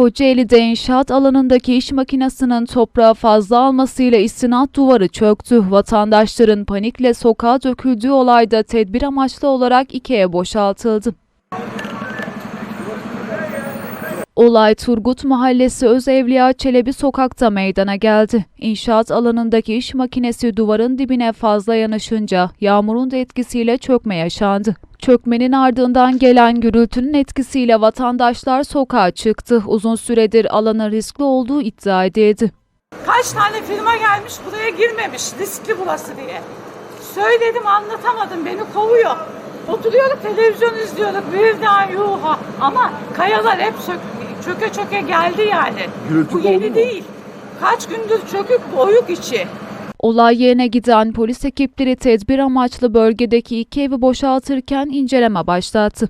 Kocaeli'de inşaat alanındaki iş makinesinin toprağı fazla almasıyla istinat duvarı çöktü. Vatandaşların panikle sokağa döküldüğü olayda tedbir amaçlı olarak iki ev boşaltıldı. Olay Turgut Mahallesi Özevliya Çelebi sokakta meydana geldi. İnşaat alanındaki iş makinesi duvarın dibine fazla yanaşınca yağmurun da etkisiyle çökme yaşandı. Çökmenin ardından gelen gürültünün etkisiyle vatandaşlar sokağa çıktı. Uzun süredir alanın riskli olduğu iddia edildi. Kaç tane firma gelmiş buraya girmemiş riskli burası diye. Söyledim anlatamadım beni kovuyor. Oturuyorduk televizyon izliyorduk birden yuha. Ama kayalar hep sök, çöke çöke geldi yani. Gürültü Bu yeni değil. Kaç gündür çökük boyuk içi. Olay yerine giden polis ekipleri tedbir amaçlı bölgedeki iki evi boşaltırken inceleme başlattı.